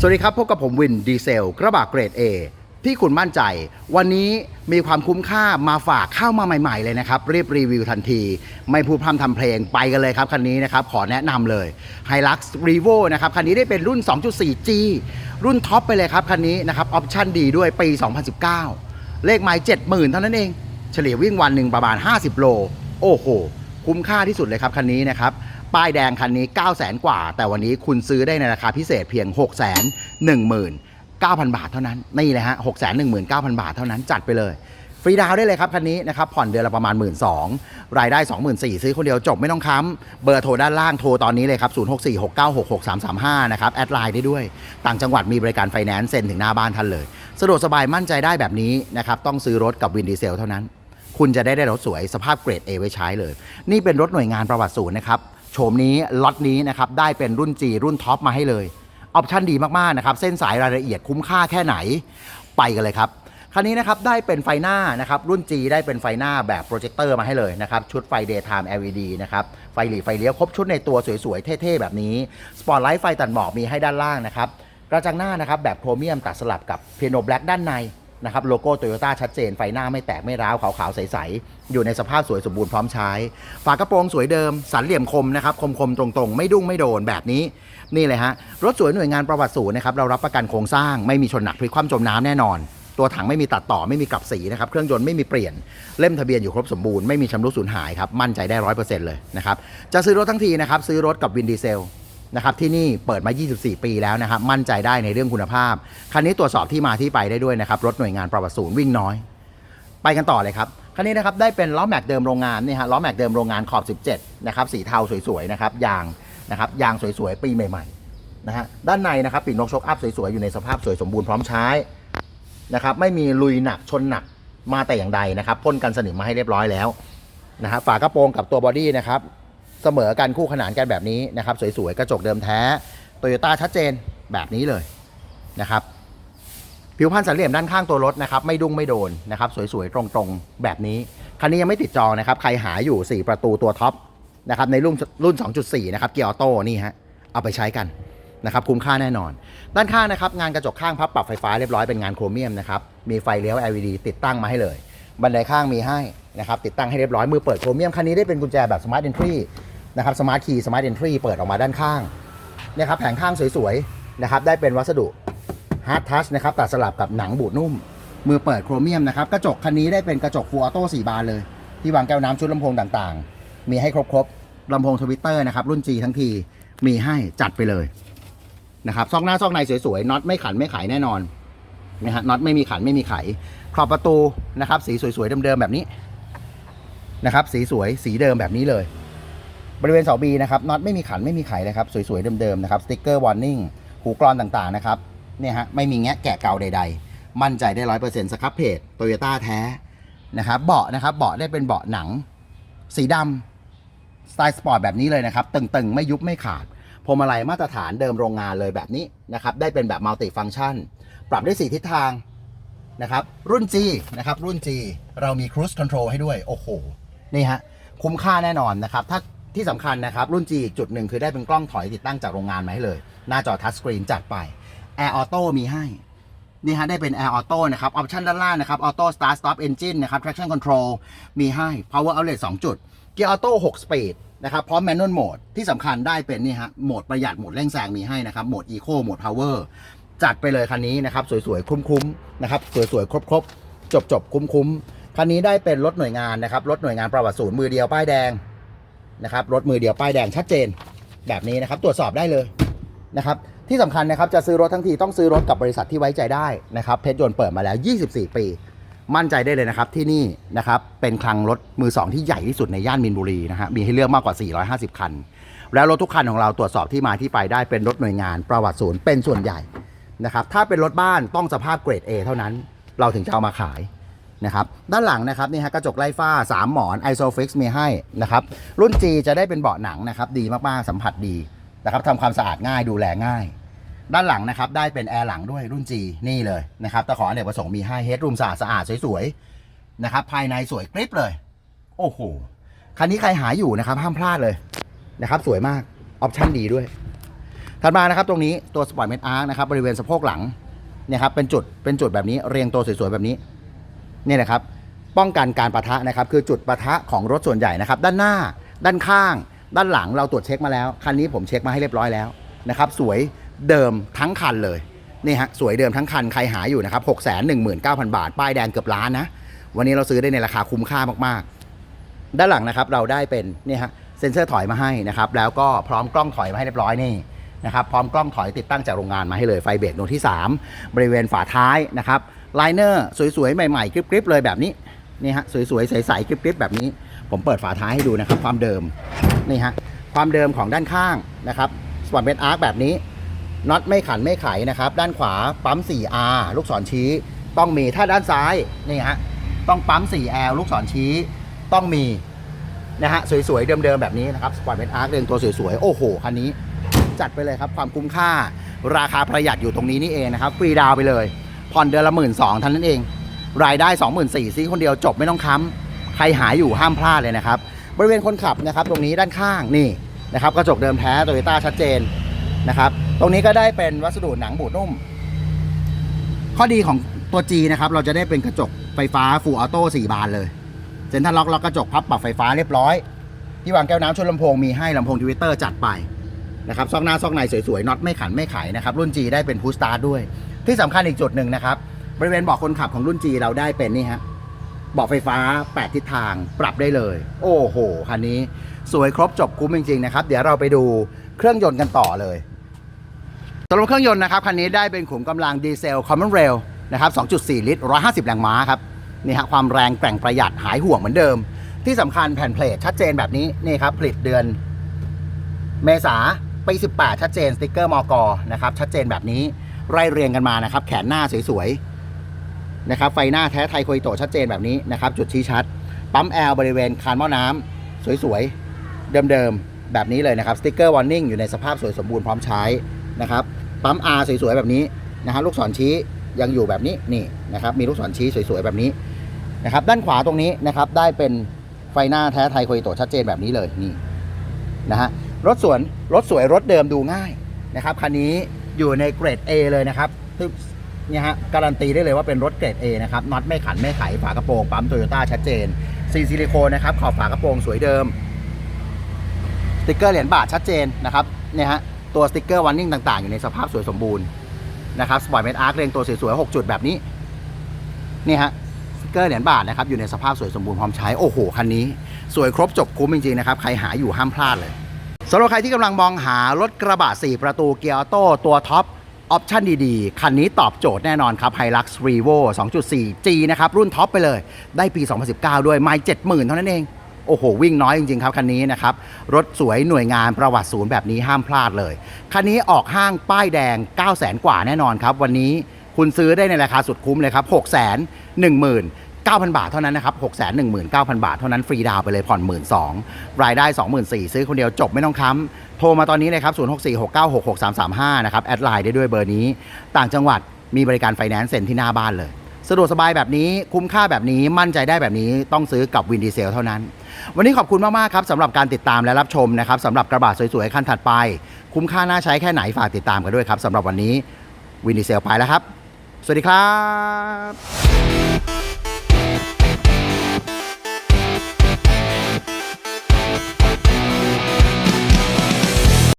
สวัสดีครับ พบกับผมวินดีเซล กระบะเกรด A ที่คุณมั่นใจ วันนี้มีความคุ้มค่ามาฝากเข้ามาใหม่ ๆ เลยนะครับรีบรีวิวทันที ไม่พูดพร่ำทำเพลงไปกันเลยครับ คันนี้นะครับ ขอแนะนำเลย Hilux Revo นะครับ คันนี้ได้เป็นรุ่น 2.4G รุ่นท็อปไปเลยครับ คันนี้นะครับ ออปชั่นดีด้วยปี 2019 เลขไมล์70,000 เท่านั้นเอง เฉลี่ยวิ่งวันหนึ่งประมาณ 50 โล โอ้โห คุ้มค่าที่สุดเลยครับคันนี้นะครับ ป้ายแดงคันนี้ 9 0 0 0 0 0กว่า แต่วันนี้คุณซื้อได้ในราคาพิเศษเพียง 6 1 9 0 0 0 บาทเท่านั้น นี่เลยฮะ6 1 9 0 0 0 บาทเท่านั้นจัดไปเลย ฟรีดาวน์ได้เลยครับคันนี้นะครับ ผ่อนเดือนละประมาณ 1 2ื่นรายได้ 24,000ซื้อคนเดียวจบไม่ต้องค้ำเบอร์โทรด้านล่างโทรตอนนี้เลยครับ 0646966335 นะครับ แอดไลน์ได้ด้วย ต่างจังหวัดมีบริการไฟแนนซ์เซ็นถึงหน้าบ้านท่านเลย สะดวกสบายมั่นใจได้แบบนี้นะครับ ต้องซื้อรถกับวินดีเซลเท่านั้น คุณจะได้ได้รถสวยสภาพเกรด A ไว้ใช้เลย นี่เป็นรถหน่วยงานประวัติศูนย์นะครับ โฉมนี้ล็อตนี้นะครับได้เป็นรุ่น G รุ่นท็อปมาให้เลยออปชั่นดีมากๆนะครับเส้นสายรายละเอียดคุ้มค่าแค่ไหนไปกันเลยครับคันนี้นะครับได้เป็นไฟหน้านะครับรุ่น G ได้เป็นไฟหน้าแบบโปรเจคเตอร์มาให้เลยนะครับชุดไฟ Daytime LED นะครับไฟหลีไฟเลี้ยวครบชุดในตัวสวยๆ เท่ๆ แบบนี้สปอตไลท์ไฟตัดหมอกมีให้ด้านล่างนะครับกระจังหน้านะครับแบบโครเมียมตัดสลับกับเพียโนแบล็กด้านใน นะครับโลโก้โตโยต้าชัดเจนไฟหน้าไม่แตกไม่ร้าวขาวๆใสๆอยู่ในสภาพสวยสมบูรณ์พร้อมใช้ ฝากระโปรงสวยเดิม สันเหลี่ยมคมนะครับคมๆตรงๆ ไม่ดุ้งไม่โดนแบบนี้นี่เลยฮะรถสวยหน่วยงานประวัติศูนย์นะครับเรารับประกันโครงสร้างไม่มีชนหนักพลิกคว่ำจมน้ำแน่นอน ตัวถังไม่มีตัดต่อไม่มีกลับสีนะครับเครื่องยนต์ไม่มีเปลี่ยนเล่มทะเบียนอยู่ครบสมบูรณ์ไม่มีชำรุดสูญหายครับมั่นใจได้ร้อยเปอร์เซ็นต์เลยนะครับจะซื้อรถทั้งทีนะครับซื้อรถกับวินดีเซล นะครับที่นี่เปิดมา 24 ปีแล้วนะครับ มั่นใจได้ในเรื่องคุณภาพ คันนี้ตรวจสอบที่มาที่ไปได้ด้วยนะครับ รถหน่วยงานประวัติศูนย์วิ่งน้อย ไปกันต่อเลยครับคันนี้นะครับได้เป็นล้อแม็กเดิมโรงงานนี่ฮะล้อแม็กเดิมโรงงานขอบ 17 นะครับสีเทาสวยๆนะครับยางนะครับยางสวยๆ ปีใหม่ๆนะฮะด้านในนะครับปีนกชกอัพสวยๆ อยู่ในสภาพสวยสมบูรณ์พร้อมใช้นะครับไม่มีลุยหนักชนหนักมาแต่อย่างใดนะครับพ่นกันสนิมมาให้เรียบร้อยแล้วนะฮะฝากระโปรงกับตัวบอดี้นะครับ เสมอกันคู่ขนานกันแบบนี้นะครับ สวยๆ กระจกเดิมแท้โตโยต้าชัดเจนแบบนี้เลยนะครับผิวพรรณสันเหลี่ยมด้านข้างตัวรถนะครับไม่ดุ้งไม่โดนนะครับสวยๆ ตรงๆ แบบนี้ คันนี้ยังไม่ติดจองนะครับ ใครหาอยู่ 4 ประตูตัวท็อปนะครับในรุ่นรุ่น 2.4 นะครับเกียร์ออโต้นี่ฮะเอาไปใช้กันนะครับคุ้มค่าแน่นอน ด้านข้างนะครับงานกระจกข้างพับปรับไฟฟ้าเรียบร้อยเป็นงานโครเมียมนะครับมีไฟเลี้ยว LED ติดตั้งมาให้เลย บันไดข้างมีให้นะครับติดตั้งให้เรียบร้อยมือเปิดโครเมียมคันนี้ได้เป็นกุญแจแบบ Smart Entry น นะครับ Smart Key Smart Entry เปิดออกมาด้านข้างเนี่ยครับแผงข้างสวยๆนะครับได้เป็นวัสดุ Hard Touch นะครับตัดสลับกับหนังบูดนุ่ม มือเปิดโครเมียมนะครับกระจกคันนี้ได้เป็นกระจกฟูออโต้4บานเลย ที่วางแก้วน้ำชุดลำโพงต่างๆ มีให้ครบๆลำโพงทวิตเตอร์นะครับรุ่น G ทั้งทีมีให้จัดไปเลยนะครับซอกหน้าซอกในสวยๆน็อตไม่ขันไม่ไขแน่นอนนะฮะน็อตไม่มีขันไม่มีไขขอบประตูนะครับสีสวยๆเดิมๆแบบนี้นะครับสีสวยสีเดิมแบบนี้เลย บริเวณเสาบีนะครับน็อตไม่มีขันไม่มีไขเลยครับสวยๆเดิมๆนะครับสติ๊กเกอร์วอร์นิ่งหูกรอนต่างๆนะครับเนี่ยฮะไม่มีแงะแกะเก่าใด ๆ มั่นใจได้ร้อยเปอร์เซ็นต์สครับเพจโตโยต้าแท้นะครับเบาะนะครับเบาะได้เป็นเบาะหนัง สีดำสไตล์สปอร์ตแบบนี้เลยนะครับตึงๆ ไม่ยุบไม่ขาดพวงมาลัยมาตรฐานเดิมโรงงานเลยแบบนี้นะครับได้เป็นแบบมัลติฟัง c t ชัน ปรับได้สี่ทิศทางนะครับรุ่น G นะครับรุ่น G เรามี Cruise Control ให้ด้วย โอ้โห นี่ฮะ คุ้มค่าแน่นอนนะครับ ถ้า ที่สำคัญนะครับ รุ่น G อีกจุดหนึ่งคือได้เป็นกล้องถอยติดตั้งจากโรงงานมาให้เลย หน้าจอทัชสกรีนจัดไป Air Auto มีให้ นี่ฮะได้เป็น Air Auto นะครับ ออปชันด้านล่างนะครับ Auto Start Stop Engine นะครับ Traction Control มีให้ Power Outlet 2 จุด Gear Auto 6 Speed นะครับ พร้อม Manual Mode ที่สำคัญได้เป็นนี่ฮะ โหมดประหยัด โหมดเร่งแซงมีให้นะครับ โหมด Eco โหมด Power จัดไปเลยคันนี้นะครับ สวยๆ คุ้มๆ นะครับ สวยๆ ครบๆ จบๆ คุ้มๆ คันนี้ได้เป็นรถหน่วยงานนะครับ รถหน่วยงานประวัติศูนย์มือเดียวป้ายแดง นะครับรถมือเดียวป้ายแดงชัดเจนแบบนี้นะครับ ตรวจสอบได้เลยนะครับที่สำคัญนะครับจะซื้อรถทั้งทีต้องซื้อรถกับบริษัทที่ไว้ใจได้นะครับเพชรยนต์เปิดมาแล้ว 24 ปี มั่นใจได้เลยนะครับที่นี่นะครับเป็นคลังรถมือสองที่ใหญ่ที่สุดในย่านมินบุรีนะฮะมีให้เลือกมากกว่า 450 คัน แล้วรถทุกคันของเราตรวจสอบที่มาที่ไปได้เป็นรถหน่วยงานประวัติศูนย์เป็นส่วนใหญ่นะครับถ้าเป็นรถบ้านต้องสภาพเกรด A เท่านั้น เราถึงจะเอามาขาย นะครับด้านหลังนะครับนี่ฮะกระจกไล่ฝ้า 3 หมอน Isofix มีให้นะครับรุ่น G จะได้เป็นเบาะหนังนะครับดีมากๆสัมผัสดีนะครับทำความสะอาดง่ายดูแลง่าย ด้านหลังนะครับได้เป็นแอร์หลังด้วยรุ่น G นี่เลยนะครับตะขออเนกประสงค์มีให้เฮดรูมสะอาดสะอาดสวยๆนะครับภายในสวยกริบเลย โอ้โหคันนี้ใครหาอยู่นะครับห้ามพลาดเลยนะครับสวยมากออปชั่นดีด้วยถัดมานะครับตรงนี้ตัวสปอร์ตเมดอาร์นะครับบริเวณสะโพกหลังเนี่ยครับเป็นจุดเป็นจุดแบบนี้เรียงตัวสวยๆแบบนี้ เนี่ยนะครับป้องกันการประทะนะครับคือจุดประทะของรถส่วนใหญ่นะครับ ด้านหน้า ด้านข้าง ด้านหลังเราตรวจเช็คมาแล้ว คันนี้ผมเช็คมาให้เรียบร้อยแล้วนะครับสวยเดิมทั้งคันเลยนี่ฮะสวยเดิมทั้งคันใครหาอยู่นะครับ6 1 9 0 0 0บาท ป้ายแดงเกือบล้านนะวันนี้เราซื้อได้ในราคาคุ้มค่ามากๆ ด้านหลังนะครับเราได้เป็นนี่ฮะเซ็นเซอร์ถอยมาให้นะครับแล้วก็พร้อมกล้องถอยมาให้เรียบร้อยนี่นะครับพร้อมกล้องถอยติดตั้งจากโรงงานมาให้เลยไฟเบรกดวงที่ 3 บริเวณฝาท้ายนะครับ ไลเนอร์สวยๆ ใหม่ๆกริบๆเลยแบบนี้นี่ฮะสวยๆใสๆกริบๆแบบนี้ ผมเปิดฝาท้ายให้ดูนะครับ ความเดิมนี่ฮะความเดิมของด้านข้างนะครับสปอร์ตเบนอาร์คแบบนี้น็อตไม่ขันไม่ไขนะครับ ด้านขวาปั๊ม 4R ลูกศรชี้ต้องมีถ้าด้านซ้ายนี่ฮะต้องปั๊ม 4L ลูกศรชี้ต้องมีนะฮะสวยๆ เดิมๆ แบบนี้นะครับสปอร์ตเบนอาร์คเรียงตัวสวยๆ โอ้โหคันนี้ จัดไปเลยครับความคุ้มค่า ราคาประหยัดอยู่ตรงนี้นี่เองนะครับฟรีดาวไปเลย ผ่อนเดือนละหมื่นสองเท่านั้นเอง รายได้2 4 0 0 0ซื้อคนเดียวจบไม่ต้องค้ำใครหาอยู่ห้ามพลาดเลยนะครับ บริเวณคนขับนะครับ ตรงนี้ด้านข้างนี่นะครับกระจกเดิมแท้โตโยต้าชัดเจนนะครับ ตรงนี้ก็ได้เป็นวัสดุหนังบูดนุ่ม ข้อดีของตัว G นะครับเราจะได้เป็นกระจกไฟฟ้าฟูลออโต้4บานเลยเซ็นทรัลล็อกล็อกกระจกพับปรับไฟฟ้าเรียบร้อย ที่วางแก้วน้ำชนลำโพงมีให้ลำโพงทวิตเตอร์จัดไปนะครับซอกหน้าซอกในสวยๆน็อตไม่ขันไม่ไขนะครับรุ่น G ได้เป็นพูสตาร์ด้วยที่สำคัญอีกจุดหนึ่งนะครับ บริเวณเบาะคนขับของรุ่น G เราได้เป็นนี่ฮะเบาะไฟฟ้า 8 ทิศทางปรับได้เลย โอ้โหคันนี้สวยครบจบคุ้มจริงๆนะครับ เดี๋ยวเราไปดูเครื่องยนต์กันต่อเลยสำหรับเครื่องยนต์นะครับคันนี้ได้เป็นขุมกำลังดีเซล Common Rail นะครับ 2.4 ลิตร 150 แรงม้าครับนี่ฮะความแรงแกร่งประหยัดหายห่วงเหมือนเดิม ที่สำคัญแผ่นเพลทชัดเจนแบบนี้นี่ครับผลิตเดือน เมษาปี 18 ชัดเจนสติกเกอร์มอกนะครับชัดเจนแบบนี้ ไล่เรียงกันมานะครับ แขนหน้าสวยๆนะครับ ไฟหน้าแท้ไทยโคอิโตชัดเจนแบบนี้นะครับ จุดชี้ชัด ปั๊มแอลบริเวณคานหม้อน้ำสวยๆ เดิมๆ แบบนี้เลยนะครับสติกเกอร์วอร์นิ่งอยู่ในสภาพสวยสมบูรณ์พร้อมใช้นะครับ ปั๊ม R สวยๆ แบบนี้นะฮะลูกศรชี้ยังอยู่แบบนี้นี่นะครับ มีลูกศรชี้สวยๆ แบบนี้นะครับ ด้านขวาตรงนี้นะครับได้เป็นไฟหน้าแท้ไทยโคอิโตชัดเจนแบบนี้เลยนี่นะฮะรถสวนรถสวยรถเดิมดูง่ายนะครับคันนี้ อยู่ในเกรด A เลยนะครับเนี่ยฮะการันตีได้เลยว่าเป็นรถเกรด A นะครับน็อตไม่ขันไม่ไขฝากระโปรงปั๊มโตโยต้าชัดเจนซีซิลิโคนนะครับขอบฝากระโปรงสวยเดิมสติกเกอร์เหรียญบาทชัดเจนนะครับเนี่ยฮะตัวสติกเกอร์วันนิ่งต่างๆ อยู่ในสภาพสวยสมบูรณ์นะครับสปอร์ตเมดอาร์คเรียงตัวสวยๆ6จุดแบบนี้นี่ฮะสติกเกอร์เหรียญบาทนะครับอยู่ในสภาพสวยสมบูรณ์พร้อมใช้โอ้โหคันนี้ สวยครบจบคุ้มจริงๆนะครับใครหาอยู่ห้ามพลาดเลย สำหรับใครที่กำลังมองหารถกระบะ 4 ประตูเกียร์ออโต้ตัวท็อปออปชันดีๆ คันนี้ตอบโจทย์แน่นอนครับ Hilux Revo 2.4 G นะครับ รุ่นท็อปไปเลย ได้ปี 2019 ด้วย ไม่ 70,000 เท่านั้นเอง โอ้โห วิ่งน้อยจริง ๆ ครับ คันนี้นะครับ รถสวยหน่วยงานประวัติศูนย์แบบนี้ห้ามพลาดเลย คันนี้ออกห้างป้ายแดง 9 0 0 0 0 0 กว่าแน่นอนครับ วันนี้คุณซื้อได้ในราคาสุดคุ้มเลยครับ 6 1 1 9 0 0 9,000 บาทเท่านั้นนะครับ 619,000 บาทเท่านั้นฟรีดาวน์ไปเลยผ่อน 1 2 0 0 0รายได้ 24,000ซื้อคนเดียวจบไม่ต้องค้ำโทรมาตอนนี้เลยครับ 0646966335 นะครับ แอดไลน์ได้ด้วยเบอร์นี้ ต่างจังหวัดมีบริการไฟแนนซ์เซ็นที่หน้าบ้านเลย สะดวกสบายแบบนี้คุ้มค่าแบบนี้มั่นใจได้แบบนี้ต้องซื้อกับวินดีเซลเท่านั้น วันนี้ขอบคุณมากๆครับสำหรับการติดตามและรับชมนะครับสำหรับกระบะสวยๆคันถัดไป คุ้มค่าน่าใช้แค่ไหนฝากติดตามกันด้วยครับสำหรับวันนี้วินดีเซลไปแล้วครับ สวัสดีครับ